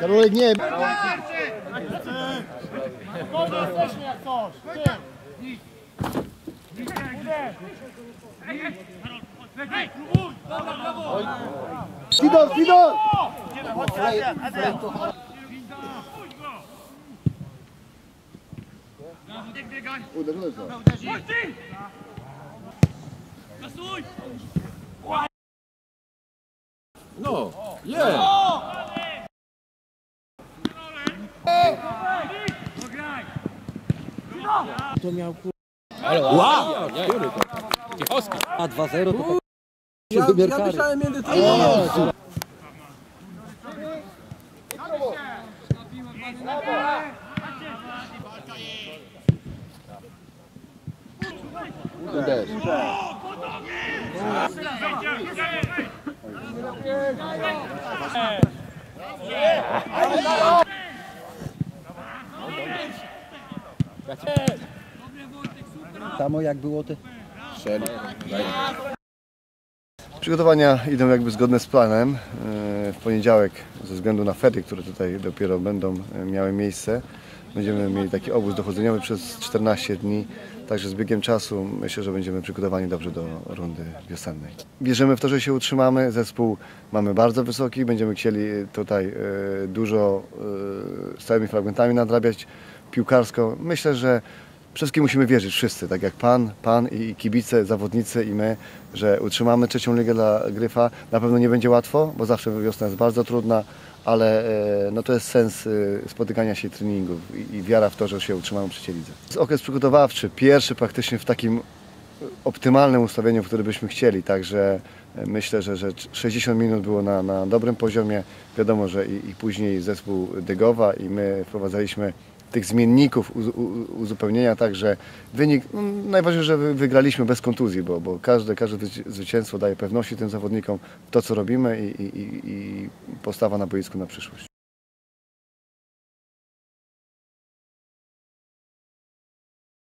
Karolek, nie! Spokojnie jesteśmy jak coś! Sidor, Sidor! Uderzyłeś go. No! Jest! To miał wow! Cichowski. A 2-0 to Ja, myślałem między tym. Uderz. Samo jak było te... Przygotowania idą jakby zgodne z planem. E, W poniedziałek, ze względu na fery, które tutaj dopiero będą e, miały miejsce, będziemy mieli taki obóz dochodzeniowy przez 14 dni. Także z biegiem czasu myślę, że będziemy przygotowani dobrze do rundy wiosennej. Wierzymy w to, że się utrzymamy. Zespół mamy bardzo wysoki. Będziemy chcieli tutaj e, dużo e, stałymi fragmentami nadrabiać piłkarsko. Myślę, że wszystkim musimy wierzyć wszyscy, tak jak Pan, Pan i kibice, zawodnicy i my, że utrzymamy trzecią ligę dla Gryfa. Na pewno nie będzie łatwo, bo zawsze wiosna jest bardzo trudna, ale e, no to jest sens e, spotykania się treningów i, wiara w to, że się utrzymamy w trzeciej lidze. Okres przygotowawczy, pierwszy praktycznie w takim optymalnym ustawieniu, w którym byśmy chcieli, także e, myślę, że, że 60 minut było na, na dobrym poziomie. Wiadomo, że i, i później zespół Dygowa i my wprowadzaliśmy tych zmienników uzupełnienia, także wynik, no, najważniejsze, że wy- wygraliśmy bez kontuzji, bo, bo każde, każde zwyci- zwycięstwo daje pewności tym zawodnikom to, co robimy i, i- i postawa na boisku na przyszłość.